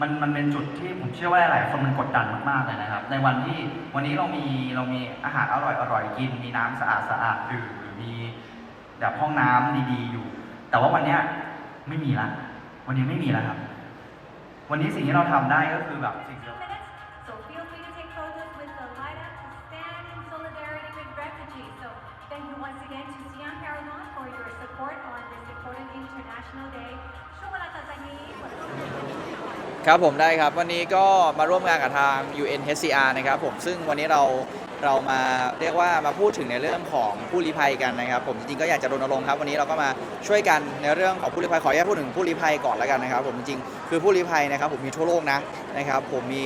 มันมันเป็นจุดที่ผมเชื่อว่าหลายคนมันกดดันมากๆเลยนะครับ ในวันที่วันนี้เรามีเรามีอาหารอร่อยอร่อยกิน มีน้ำสะอาดสะอาดดื่มหรือมีแบบห้องน้ำดีๆอยู่ แต่ว่าวันเนี้ยไม่มีละวันนี้ไม่มีแล้วครับ วันนี้สิ่งที่เราทำได้ก็คือแบบสิ่งที่ few minutes, so thank you once again to Siam Paramount for your support on this important International Day. ช่วงเวลาต่อจากนี้ขอต้อนรับครับผมได้ครับ วันนี้ก็มาร่วมงานกับทาง UNHCR นะครับผมซึ่งวันนี้เราเรามาเรียกว่ามาพูดถึงในเรื่องของผู้ลี้ภัยกันนะครับ ผมจริงๆก็อยากจะรณรงค์ครับวันนี้เราก็มาช่วยกันในเรื่องของผู้ลี้ภัยขออนุญาตพูดถึงผู้ลี้ภัยก่อนแล้วกันนะครับ ผมจริงๆคือผู้ลี้ภัยนะครับ ผมมีทั่วโลกนะนะครับ ผมมี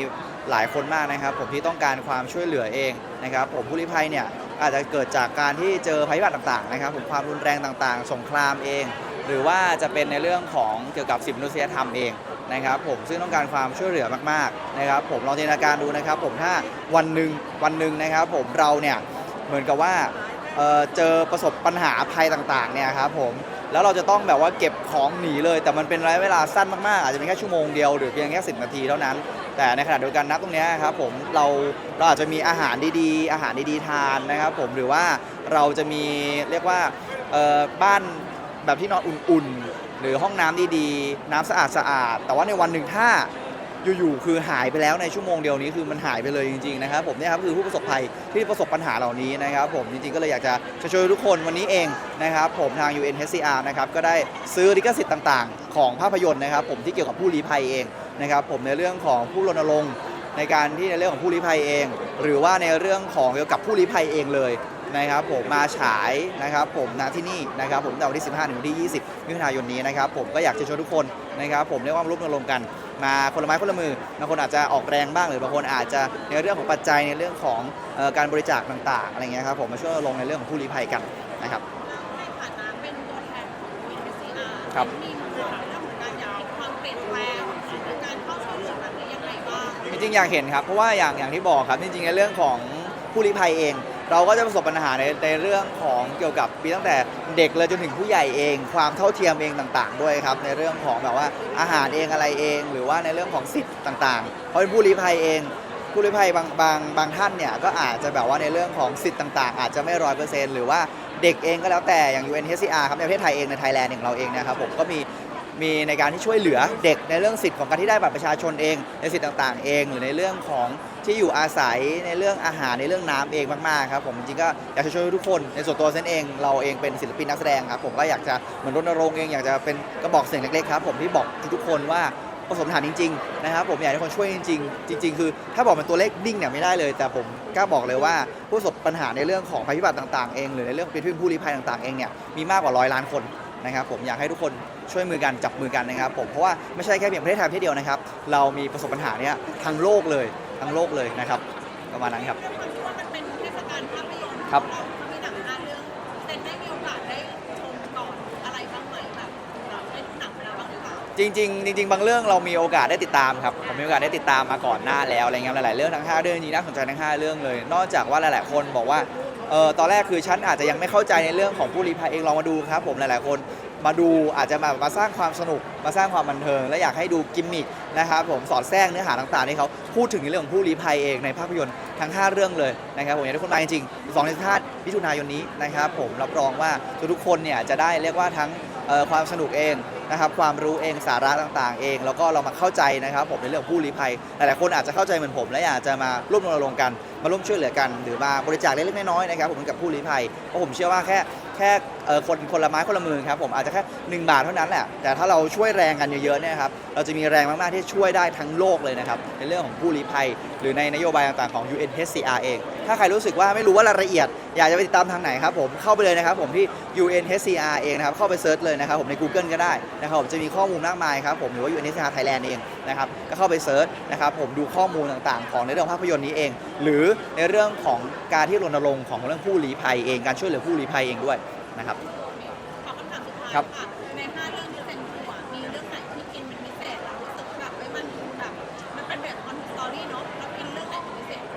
หลายคนมากนะครับ ผมที่ต้องการความช่วยเหลือเองนะครับ ผมผู้ลี้ภัยเนี่ยอาจจะเกิดจากการที่เจอภัยพิบัติต่างๆนะครับ ผมความรุนแรงต่างๆ สงครามเอง หรือว่าจะเป็นในเรื่องของเกี่ยวกับสิทธิมนุษยธรรมเองนะครับ ผมซึ่งต้องการความช่วยเหลือมากๆนะครับ ผมลองจินตนาการดูนะครับ ผมถ้าวันหนึ่งวันหนึ่งนะครับ ผมเราเนี่ยเหมือนกับว่าเเจอประสบปัญหาภัยต่างๆเนี่ยครับผมแล้วเราจะต้องแบบว่าเก็บของหนีเลย แต่มันเป็นระยะเวลาสั้นมากๆอาจจะเป็นแค่ชั่วโมงเดียวหรือเพียงแค่10นาทีเท่านั้น แต่ในขณะเดียวกันนับตรงนี้ครับผมเราเราอาจจะมีอาหารดีๆ อาหารดีๆทานนะครับผมหรือว่าเราจะมีเรียกว่าบ้านแบบที่นอนอุ่นๆ หรือห้องน้ำดีๆ น้ำสะอาดสะอาด แต่ว่าในวันหนึ่งถ้าอยู่ๆ คือหายไปแล้วในชั่วโมงเดียวนี้คือมันหายไปเลยจริงๆ นะครับผมเนี่ยครับคือผู้ประสบภัยที่ประสบปัญหาเหล่านี้นะครับผมจริงๆ ก็เลยอยากจะจะช่วยทุกคนวันนี้เองนะครับผมทาง UNHCR นะครับก็ได้ซื้อลิขสิทธิ์ต่างๆ ของภาพยนตร์นะครับผมที่เกี่ยวกับผู้ลี้ภัยเอง นะครับผมในเรื่องของผู้รณรงค์ในการที่ในเรื่องของผู้ลี้ภัยเอง หรือว่าในเรื่องของเกี่ยวกับผู้ลี้ภัยเองเลยนะครับผมมาฉายนะครับผมณที่นี่นะครับผมตั้งแต่วันที่ 15 ถึงวันที่ 20มิถุนายนนี้นะครับผมก็อยากจะชวนทุกคนนะครับผมเรียกว่ามาร่วมรวมกัน มาคนละไม้คนละมือบางคนอาจจะออกแรงบ้างหรือบางคนอาจจะในเรื่องของปัจจัยในเรื่องของเอ่อการบริจาคต่างๆอะไรเงี้ยครับผมมาช่วยรณรงค์ในเรื่องของผู้ลี้ภัยกันนะครับในฐานะเป็นตัวแทนของ UNHCR ครับ ริงๆอยากเห็นครับ เพราะว่าอย่างอย่างที่บอกครับ จริงๆในเรื่องของผู้ลี้ภัยเอง เราก็จะประสบปัญหาในในเรื่องของเกี่ยวกับมีตั้งแต่เด็กเลยจนถึงผู้ใหญ่เอง ความเท่าเทียมเองต่าง ๆ ด้วยครับในเรื่องของแบบว่าอาหารเองอะไรเอง หรือว่าในเรื่องของสิทธิ์ต่างๆ เพราะเป็นผู้ลี้ภัยเองผู้ลี้ภัยบางบางบางท่านเนี่ยก็อาจจะแบบว่าในเรื่องของสิทธิ์ต่าง ๆ อาจจะไม่ร้อยเปอร์เซ็นต์หรือว่าเด็กเองก็แล้วแต่อย่าง UNHCR ครับในประเทศไทยเองในไทยแลนด์ของเราเองเนะครับผมก็มี มีในการที่ช่วยเหลือเด็กในเรื่องสิทธิ์ของการที่ได้บัตรประชาชนเอง ในสิทธิ์ต่างๆ เอง หรือในเรื่องของที่อยู่อาศัยในเรื่องอาหารในเรื่องน้ำเองมากๆครับผมจริงๆก็อยากจะช่วยทุกคนในส่วนตัวเซนเอง เราเองเป็นศิลปินนักแสดงครับผมก็อยากจะเหมือนรณรงค์เองอยากจะเป็นกระบอกเสียงเล็กๆครับผมที่บอกทุกคนว่าประสบปัญหาจริงๆนะครับผมอยากให้คนช่วยจริงๆ จริง ๆ คือ ถ้าบอกเป็นตัวเลขนิ่งเนี่ยไม่ได้เลย แต่ผมกล้าบอกเลยว่าผู้ประสบปัญหาในเรื่องของภัยพิบัติต่างๆเอง หรือในเรื่องเป็นผู้ลี้ภัยต่างๆเองเนี่ยมีมากกว่าร้อยล้านคน นะครับผมอยากให้ทุกคนช่วยมือกันจับมือกันนะครับผมเพราะว่าไม่ใช่แค่เพียงประเทศไทยประเทศเดียวนะครับ เรามีประสบปัญหาเนี้ยทั้งโลกเลยทั้งโลกเลยนะครับประมาณนั้นครับด้วยความที่ว่ามันเป็นเทศกาลภาพยนตร์ครับ เรา จริงๆจริงๆบางเรื่องเรามีโอกาสได้ติดตามครับผมมีโอกาสได้ติดตามมาก่อนหน้าแล้วอะไรเงี้ยหลายๆเรื่องทั้งห้าเรื่องจริงๆน่าสนใจทั้งห้าเรื่องเลย นอกจากว่าหลายๆคนบอกว่าเออตอนแรกคือฉันอาจจะยังไม่เข้าใจในเรื่องของผู้ลี้ภัยเองลองมาดูครับ ผมหลายๆคนมาดูอาจจะมามาสร้างความสนุกมาสร้างความบันเทิง และอยากให้ดูกิมมิคนะครับผมสอดแทรกเนื้อหาต่างๆที่เขาพูดถึงในเรื่องของผู้ลี้ภัยเองในภาพยนตร์ทั้ง 5 เรื่องเลยนะครับผมอยากให้ทุกคนมาจริงๆ2 5มิถุนายนนี้นะครับผมรับรองว่าทุกๆคนเนี่ยจะได้เรียกว่าทั้ง ความสนุกเองนะครับความรู้เองสาระต่างๆ เอง แล้วก็เรามาเข้าใจนะครับผมในเรื่องผู้ลี้ภัยหลายๆคนอาจจะเข้าใจเหมือนผม และอยากจะมาร่วมรณรงค์กัน มาร่วมช่วยเหลือกัน หรือมาบริจาคเล็กๆน้อยๆนะครับผมกับผู้ลี้ภัยเพราะผมเชื่อว่าแค่แค่คนคนละไม้คนละมือครับผมอาจจะแค่ 1 บาทเท่านั้นแหละแต่ถ้าเราช่วยแรงกันเยอะๆเนี่ยครับเราจะมีแรงมากๆที่ช่วยได้ทั้งโลกเลยนะครับในเรื่องของผู้ลี้ภัย หรือในนโยบายต่างๆของ UNHCR เอง ถ้าใครรู้สึกว่าไม่รู้ว่ารายละเอียด อยากจะไปติดตามทางไหนครับผมเข้าไปเลยนะครับผมที่ UNHCR เองนะครับเข้าไปเซิร์ชเลยนะครับผมใน Google ก็ได้นะครับผมจะมีข้อมูลมากมายครับผมหรือว่า UNHCR Thailand เองนะครับก็เข้าไปเซิร์ชนะครับผมดูข้อมูลต่างๆ ของในเรื่องของภาพยนตร์นี้เอง หรือในเรื่องของการที่รณรงค์ของเรื่องผู้ลี้ภัยเองการช่วยเหลือผู้ลี้ภัยเองด้วยนะครับขอคำถามสุดท้ายครับ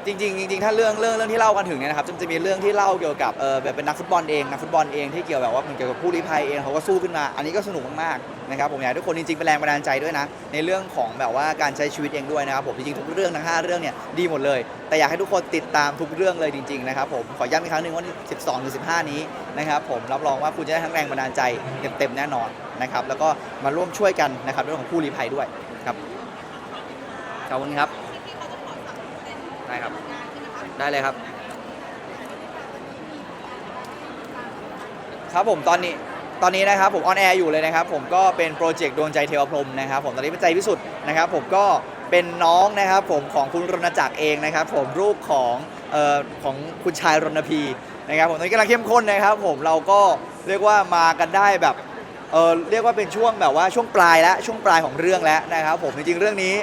จจริงๆจริงๆถ้าเรื่องเรื่องเรื่องที่เล่ากันถึงเนี่ยนะครับจะจะมีเรื่องที่เล่าเกี่ยวกับเออแบบเป็นนักฟุตบอลเองนักฟุตบอลเองที่เกี่ยวแบบว่าเหมือนเกี่ยวกับผู้ลี้ภัยเองเขาก็สู้ขึ้นมา อันนี้ก็สนุกมากๆนะครับผมอยากให้ทุกคนจริงๆเป็นแรงบันดาลใจด้วยนะ ในเรื่องของแบบว่าการใช้ชีวิตเองด้วยนะครับผมจริงๆทุกเรื่องทั้งห้าเรื่องเนี่ยดีหมดเลย แต่อยากให้ทุกคนติดตามทุกเรื่องเลยจริงๆนะครับผมขอย้ำอีกครั้งหนึ่งว่า12ถึง15 นี้นะครับผมรับรองว่าคุณจะได้ทั้งแรงบันดาลใจเต็มๆแน่นอนนะครับแล้วก็มาร่วมช่วยกันนะครับเรื่องของผู้ลี้ภัยด้วยครับขอบคุณครับ ได้ครับ ได้เลยครับ ครับผมตอนนี้ตอนนี้นะครับผมออนแอร์อยู่เลยนะครับ ผมก็เป็นโปรเจกต์ดวงใจเทวพรหมนะครับ ผมตอนนี้เป็นใจพิสุทธิ์นะครับ ผมก็เป็นน้องนะครับ ผมของคุณรณจักรเองนะครับ ผมลูกของเอ่อของคุณชายรณพีนะครับผมตอนนี้กำลังเข้มข้นนะครับ ผมเราก็เรียกว่ามากันได้แบบเออเรียกว่าเป็นช่วงแบบว่าช่วงปลายแล้วช่วงปลายของเรื่องแล้วนะครับ ผมจริงๆเรื่องนี้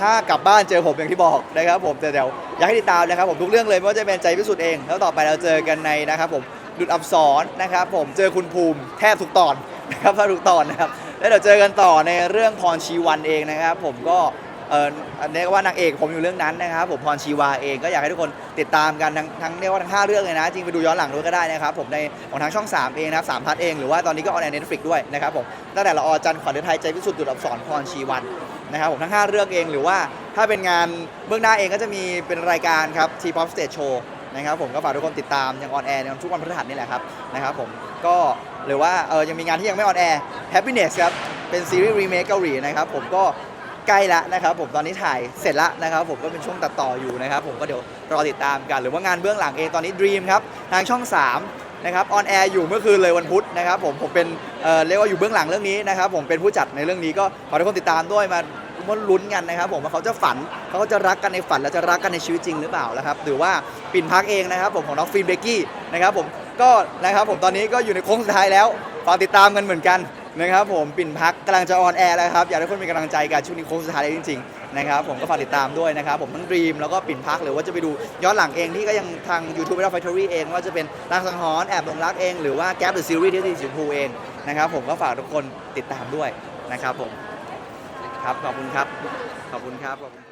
ถ้ากลับบ้านเจอผมอย่างที่บอกนะครับผมแต่เดี๋ยวอยากให้ติดตามนะครับผมทุกเรื่องเลยไม่ว่าจะเป็นใจพิสุทธิ์เอง แล้วต่อไปเราเจอกันในนะครับผมดุดอับสอนนะครับผมเจอคุณภูมิแทบทุกตอนนะครับแทบทุกตอนนะครับแล้วเดี๋ยวเจอกันต่อในเรื่องพรชีวันเองนะครับ ผมก็เออเรียกว่านางเอกผมอยู่เรื่องนั้นนะครับผมพรชีวาเองก็อยากให้ทุกคนติดตามกันทั้งทั้งเรียกว่าทั้งห้าเรื่องเลยนะ จริงไปดูย้อนหลังด้วยก็ได้นะครับผมในของทางช่อง 3 เองนะครับสามพัทเองหรือว่าตอนนี้ก็ออนแอร์เน็ตฟลิกด้วยนะครับผมตั้งแต่ละออจันขวัญฤทัยใจพิสุทธิ์ดุดอับสอนพรชีวัน นะครับผมทั้ง 5 เรื่องเองหรือว่าถ้าเป็นงานเบื้องหน้าเองก็จะมีเป็นรายการครับ T Pop Stage Show นะครับผมก็ฝากทุกคนติดตามยังออนแอร์ในทุกวันพฤหัสนี่แหละครับนะครับผมก็หรือว่าเออยังมีงานที่ยังไม่ออนแอร์ Happiness ครับ เป็นซีรีส์รีเมคเกาหลีนะครับผมก็ใกล้ละนะครับผมตอนนี้ถ่ายเสร็จละนะครับผมก็เป็นช่วงตัดต่ออยู่นะครับผมก็เดี๋ยวรอติดตามกันหรือว่างานเบื้องหลังเองตอนนี้ Dream ครับทางช่อง 3 นะครับออนแอร์อยู่เมื่อคืนเลยวันพุธนะครับผมผมเป็น เอ่อเรียกว่าอยู่เบื้องหลังเรื่องนี้นะครับผมเป็นผู้จัดในเรื่องนี้ก็ขอให้ทุกคนติดตามด้วยมามาลุ้นกันนะครับผมว่าเขาจะฝันเขาจะรักกันในฝันแล้วจะรักกันในชีวิตจริงหรือเปล่านะครับหรือว่าปิ่นพักเองนะครับผมของน้องฟิล์มเบกกี้นะครับผมก็นะครับผมตอนนี้ก็อยู่ในโค้งสุดท้ายแล้วฝากติดตามกันเหมือนกันนะครับผมปิ่นพักกำลังจะออนแอร์แล้วครับอยากให้ทุกคนมีกำลังใจกันช่วงนี้โค้งสุดท้ายแล้วจริงๆนะครับผมก็ฝากติดตามด้วยนะครับผมทั้งดีมแล้วก็ปิ่นพักหรือว่าจะไปดูย้อนหลังเองที่ก็ยังทาง YouTube ไม่ได้ไฟทอรี่เองว่าจะเป็นรักสังหรณ์แอบหลงรักเองหรือว่าแก๊ปหรือซีรีส์ที่สีชมพูเองนะครับ ผมก็ฝากทุกคนติดตามด้วยนะครับผมครับขอบคุณครับ ขอบคุณครับขอบคุณ